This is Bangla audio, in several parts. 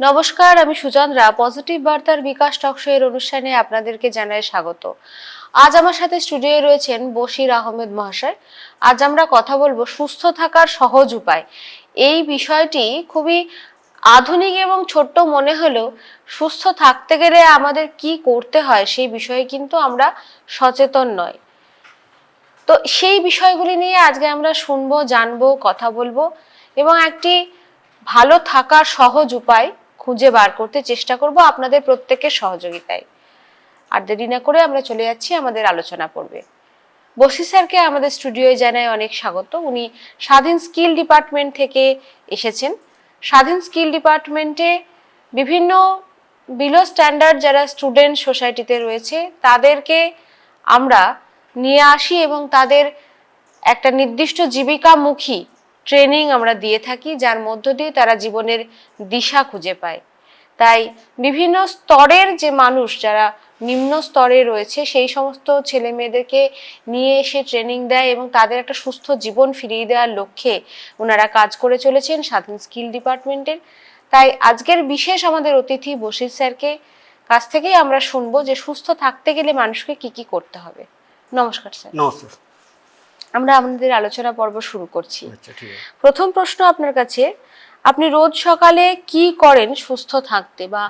নমস্কার, আমি সুচন্দ্রা। পজিটিভ বার্তার বিকাশ টকশো এর অনুষ্ঠানে আপনাদেরকে জানাই স্বাগত। আজ আমার সাথে স্টুডিওয়ে রয়েছেন বশির আহমেদ মহাশয়। আজ আমরা কথা বলব সুস্থ থাকার সহজ উপায়। এই বিষয়টি খুবই আধুনিক এবং ছোট্ট মনে হলেও সুস্থ থাকতে গেলে আমাদের কি করতে হয় সেই বিষয়ে কিন্তু আমরা সচেতন নয় তো সেই বিষয়গুলি নিয়ে আজকে আমরা শুনব, জানব, কথা বলব এবং একটি ভালো থাকার সহজ উপায় খুঁজে বার করতে চেষ্টা করব আপনাদের প্রত্যেকের সহযোগিতায়। আর দেরি না করে আমরা চলে যাচ্ছি আমাদের আলোচনা পড়বে বসি স্যারকে আমাদের স্টুডিওয়ে জানায় অনেক স্বাগত। উনি স্বাধীন স্কিল ডিপার্টমেন্ট থেকে এসেছেন। স্বাধীন স্কিল ডিপার্টমেন্টে বিভিন্ন বিলো স্ট্যান্ডার্ড যারা স্টুডেন্ট সোসাইটিতে রয়েছে, তাদেরকে আমরা নিয়ে আসি এবং তাদের একটা নির্দিষ্ট জীবিকামুখী ট্রেনিং আমরা দিয়ে থাকি, যার মধ্য দিয়ে তারা জীবনের দিশা খুঁজে পায়। তাই বিভিন্ন স্তরের যে মানুষ যারা নিম্ন স্তরে রয়েছে, সেই সমস্ত ছেলে মেয়েদেরকে নিয়ে এসে ট্রেনিং দেয় এবং তাদের একটা সুস্থ জীবন ফিরিয়ে দেওয়ার লক্ষ্যে ওনারা কাজ করে চলেছেন স্বাধীন স্কিল ডিপার্টমেন্টের। তাই আজকের বিশেষ আমাদের অতিথি বশির স্যারকে কাছ থেকেই আমরা শুনব যে সুস্থ থাকতে গেলে মানুষকে কি কি করতে হবে। নমস্কার স্যার। নমস্কার। আমরা আমাদের আলোচনা পর্ব শুরু করছি। আচ্ছা ঠিক আছে। প্রথম প্রশ্ন আপনার কাছে আপনি রোজ সকালে কি করেন সুস্থ থাকতে বা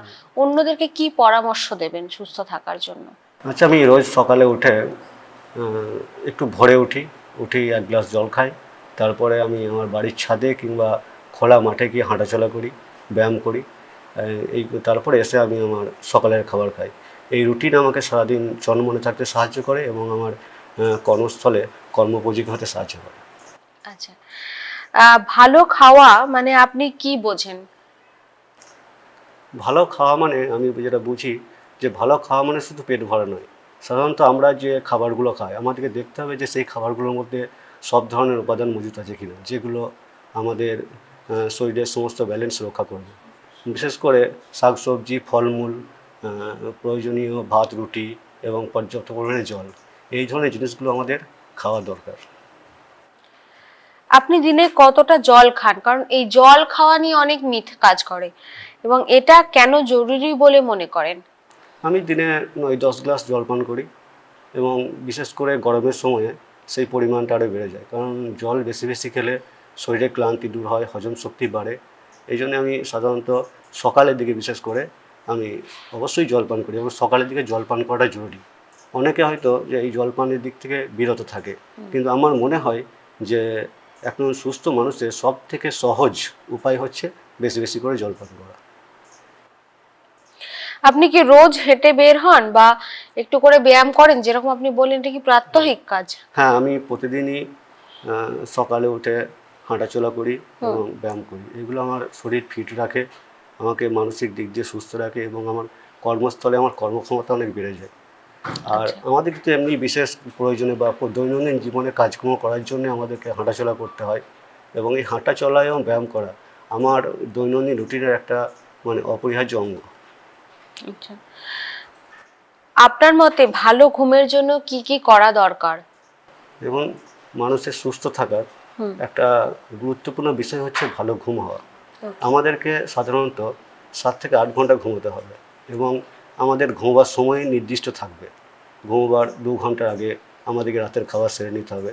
অন্যদেরকে কি পরামর্শ দেবেন সুস্থ থাকার জন্য? আচ্ছা আমি রোজ সকালে উঠে একটু ভোরে উঠি উঠি এক গ্লাস জল খাই তারপরে আমি আমার বাড়ির ছাদে কিংবা খোলা মাঠে গিয়ে হাঁটাচলা করি ব্যায়াম করি এই তারপরে এসে আমি আমার সকালের খাবার খাই। এই রুটিন আমাকে সারাদিন চনমনে থাকতে সাহায্য করে এবং আমার কর্মস্থলে কর্মোপযোগী হতে সাহায্য করে। আচ্ছা। ভালো খাওয়া মানে আপনি কি বোঝেন? ভালো খাওয়া মানে আমি যেটা বুঝি যে ভালো খাওয়া মানে শুধু পেট ভরা নয়। সাধারণত আমরা যে খাবারগুলো খাই আমাদেরকে দেখতে হবে যে সেই খাবারগুলোর মধ্যে সব ধরনের উপাদান মজুত আছে কিনা যেগুলো আমাদের শরীরের সমস্ত ব্যালেন্স রক্ষা করবে। বিশেষ করে শাকসবজি ফলমূল প্রয়োজনীয় ভাত রুটি এবং পর্যাপ্ত পরিমাণে জল। এই ধরনের জিনিসগুলো আমাদের খাওয়া দরকার। আপনি দিনে কতটা জল খান? কারণ এই জল খাওয়া নিয়ে অনেক মিথ কাজ করে। এবং এটা কেন জরুরি বলে মনে করেন? আমি দিনে নয় দশ গ্লাস জল পান করি এবং বিশেষ করে গরমের সময়ে সেই পরিমাণটা আরও বেড়ে যায়। কারণ জল বেশি বেশি খেলে শরীরে ক্লান্তি দূর হয় হজম শক্তি বাড়ে। এই জন্য আমি সাধারণত সকালের দিকে বিশেষ করে আমি অবশ্যই জল পান করি এবং সকালের দিকে জল পান করাটা জরুরি। অনেকে হয়তো যে এই জলপানের দিক থেকে বিরত থাকে কিন্তু আমার মনে হয় যে একজন সুস্থ মানুষের সব থেকে সহজ উপায় হচ্ছে বেশি বেশি করে জল পান করা। আপনি কি রোজ হেঁটে বের হন বা একটু করে ব্যায়াম করেন? যেরকম আপনি বললেন এটা কি প্রাত্যহিক কাজ? হ্যাঁ আমি প্রতিদিনই সকালে উঠে হাঁটাচলা করি এবং ব্যায়াম করি। এগুলো আমার শরীর ফিট রাখে আমাকে মানসিক দিক দিয়ে সুস্থ রাখে এবং আমার কর্মস্থলে আমার কর্মক্ষমতা অনেক বেড়ে যায়। আর আমাদের তো এমনি বিশেষ প্রয়োজনে বা দৈনন্দিন জীবনে কাজকর্ম করার জন্য আমাদেরকে হাঁটাচলা করতে হয় এবং এই হাঁটাচলা এবং ব্যায়াম করা আমার দৈনন্দিন রুটিনের একটা মানে অপরিহার্য অঙ্গ। আচ্ছা। আপনার মতে ভালো ঘুমের জন্য কি কি করা দরকার? এবং মানুষের সুস্থ থাকার একটা গুরুত্বপূর্ণ বিষয় হচ্ছে ভালো ঘুম হওয়া। আমাদেরকে সাধারণত সাত থেকে আট ঘণ্টা ঘুমোতে হবে এবং আমাদের ঘুমোবার সময় নির্দিষ্ট থাকবে। ঘুমোবার দু ঘণ্টার আগে আমাদেরকে রাতের খাবার সেরে নিতে হবে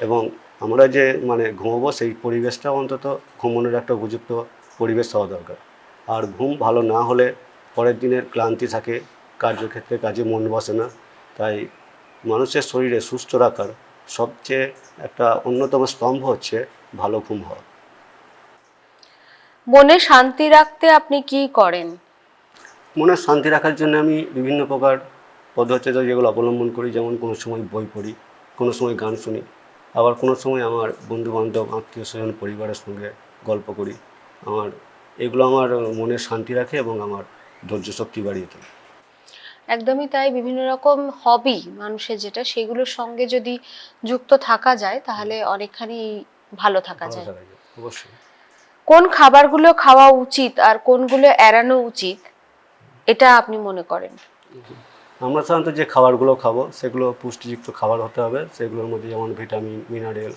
এবং আমরা যে মানে ঘুমোবো সেই পরিবেশটা অন্তত ঘুমানোর একটা উপযুক্ত পরিবেশ হওয়া দরকার। আর ঘুম ভালো না হলে পরের দিনের ক্লান্তি থাকে, কার্যক্ষেত্রে কাজে মন বসে না। তাই মানুষের শরীরে সুস্থ রাখার সবচেয়ে একটা অন্যতম স্তম্ভ হচ্ছে ভালো ঘুম হওয়া। মনে শান্তি রাখতে আপনি কি করেন? মনে শান্তি রাখার জন্য আমি বিভিন্ন প্রকার পদ্ধতি যেগুলো অবলম্বন করি যেমন কোনো সময় বই পড়ি কোনো সময় গান শুনি আবার কোনো সময় আমার বন্ধু বান্ধব আত্মীয় স্বজন পরিবারের সঙ্গে গল্প করি। আমার এগুলো আমার মনে শান্তি রাখে এবং আমার ধৈর্য শক্তি বাড়িয়ে তোলে। একদমই তাই। বিভিন্ন রকম হবি মানুষের যেটা সেগুলোর সঙ্গে যদি যুক্ত থাকা যায় তাহলে অনেকখানি ভালো থাকা ভালো যায়। থাকা যায়, অবশ্যই। কোন খাবারগুলো খাওয়া উচিত আর কোনগুলো এড়ানো উচিত এটা আপনি মনে করেন? আমরা সাধারণত যে খাবারগুলো খাব, সেগুলো পুষ্টিযুক্ত খাবার হতে হবে। সেগুলোর মধ্যে যেমন ভিটামিন, মিনারেল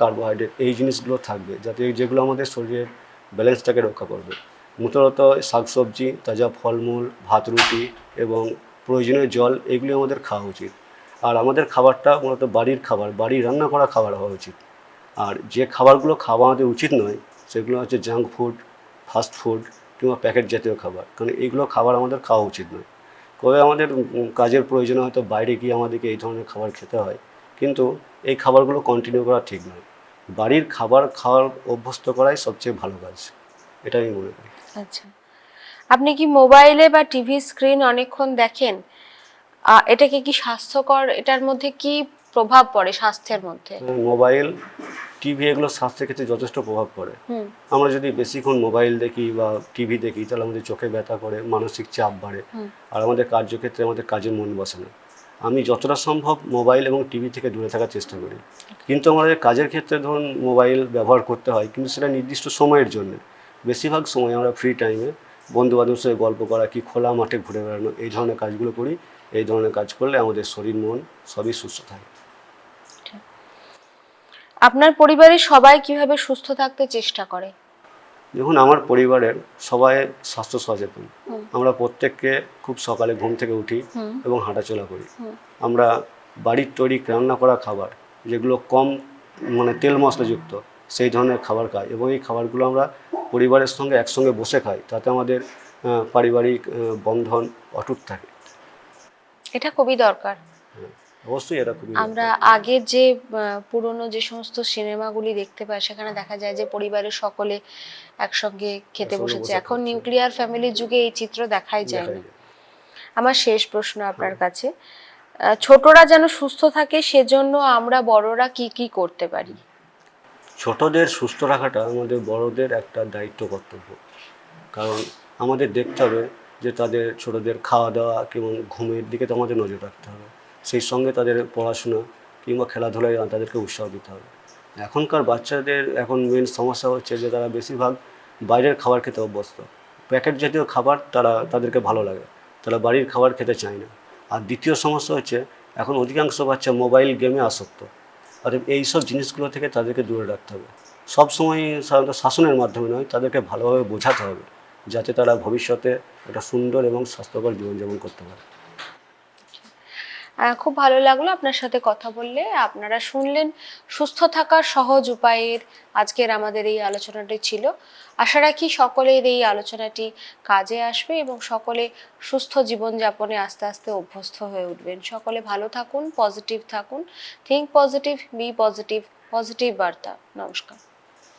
কার্বোহাইড্রেট, এই জিনিসগুলো থাকবে যাতে যেগুলো আমাদের শরীরের ব্যালেন্সটাকে রক্ষা করবে। মূলত শাকসবজি, তাজা ফলমূল, ভাত, রুটি এবং প্রয়োজনীয় জল, এগুলি আমাদের খাওয়া উচিত। আর আমাদের খাবারটা মূলত বাড়ির খাবার বাড়ির রান্না করা খাবার হওয়া উচিত। আর যে খাবারগুলো খাওয়া আমাদের উচিত নয়, সেগুলো হচ্ছে জাঙ্ক ফুড ফাস্ট ফুড কিংবা প্যাকেট জাতীয় খাবার। কারণ এইগুলো খাবার আমাদের খাওয়া উচিত নয়। কবে আমাদের কাজের প্রয়োজনে হয়তো বাইরে গিয়ে আমাদেরকে এই ধরনের খাবার খেতে হয়। কিন্তু এই খাবারগুলো কন্টিনিউ করা ঠিক নয়। বাড়ির খাবার খাওয়ার অভ্যস্ত করাই সবচেয়ে ভালো কাজ। এটা আমি মনে করি। আচ্ছা। আপনি কি মোবাইলে বা টিভি স্ক্রিন অনেকক্ষণ দেখেন? এটাকে কি স্বাস্থ্যকর? এটার মধ্যে কি প্রভাব পড়ে স্বাস্থ্যের মধ্যে? মোবাইল টিভি এগুলো স্বাস্থ্যের ক্ষেত্রে যথেষ্ট প্রভাব পড়ে। আমরা যদি বেশিক্ষণ মোবাইল দেখি বা টিভি দেখি তাহলে আমাদের চোখে ব্যথা করে মানসিক চাপ বাড়ে আর আমাদের কার্যক্ষেত্রে আমাদের কাজে মন বসে না। আমি যতটা সম্ভব মোবাইল এবং টিভি থেকে দূরে থাকার চেষ্টা করি। কিন্তু আমাদের কাজের ক্ষেত্রে ধরুন মোবাইল ব্যবহার করতে হয় কিন্তু সেটা নির্দিষ্ট সময়ের জন্য। বেশিরভাগ সময় আমরা ফ্রি টাইমে বন্ধু বান্ধবের সাথে গল্প করা কি খোলা মাঠে ঘুরে বেড়ানো এই ধরনের কাজগুলো করি। এই ধরনের কাজ করলে আমাদের শরীর মন সবই সুস্থ থাকে। আপনার পরিবারের সবাই কীভাবে সুস্থ থাকতে চেষ্টা করে? দেখুন আমার পরিবারের সবাই স্বাস্থ্য সচেতন। আমরা প্রত্যেককে খুব সকালে ঘুম থেকে উঠি এবং হাঁটাচলা করি। আমরা বাড়ির তৈরি রান্না করা খাবার যেগুলো কম মানে তেল মশলাযুক্ত সেই ধরনের খাবার খাই এবং এই খাবারগুলো আমরা পরিবারের সঙ্গে একসঙ্গে বসে খাই তাতে আমাদের পারিবারিক বন্ধন অটুট থাকে। এটা খুবই দরকার। অবশ্যই এটা খুবই আমরা আগের যে পুরনো যে সমস্ত সিনেমাগুলি দেখতে পাই সেখানে দেখা যায় যে পরিবারের সকলে একসঙ্গে খেতে বসেছে। এখন নিউক্লিয়ার ফ্যামিলির যুগে এই চিত্র দেখাই যায়। না আমার শেষ প্রশ্ন আপনার কাছে ছোটরা যেন সুস্থ থাকে সেজন্য আমরা বড়রা কি কি করতে পারি? ছোটদের সুস্থ রাখাটা আমাদের বড়দের একটা দায়িত্ব কর্তব্য। কারণ আমাদের দেখতে হবে যে তাদের ছোটদের খাওয়া দাওয়া কেমন ঘুমের দিকে তো আমাদের নজর রাখতে হবে। সেই সঙ্গে তাদের পড়াশোনা কিংবা খেলাধুলায় তাদেরকে উৎসাহ দিতে হবে। এখনকার বাচ্চাদের এখন মেন সমস্যা হচ্ছে যে তারা বেশিরভাগ বাইরের খাবার খেতে অভ্যস্ত। প্যাকেট জাতীয় খাবার তারা, তাদেরকে ভালো লাগে। তারা বাড়ির খাবার খেতে চায় না। আর দ্বিতীয় সমস্যা হচ্ছে এখন অধিকাংশ বাচ্চা মোবাইল গেমে আসক্ত। অতএব এইসব জিনিসগুলো থেকে তাদেরকে দূরে রাখতে হবে। সবসময় সাধারণত শাসনের মাধ্যমে নয়, তাদেরকে ভালোভাবে বোঝাতে হবে। যাতে তারা ভবিষ্যতে একটা সুন্দর এবং স্বাস্থ্যকর জীবনযাপন করতে পারে। খুব ভালো লাগল আপনার সাথে কথা বললে। আপনারা শুনলেন সুস্থ থাকার সহজ উপায়ের আজকের আমাদের এই আলোচনাটি ছিল। আশা রাখি সকলের এই আলোচনাটি কাজে আসবে এবং সকলে সুস্থ জীবনযাপনে আস্তে আস্তে অভ্যস্ত হয়ে উঠবেন। সকলে ভালো থাকুন, পজিটিভ থাকুন। Think positive be positive positive বার্তা। নমস্কার।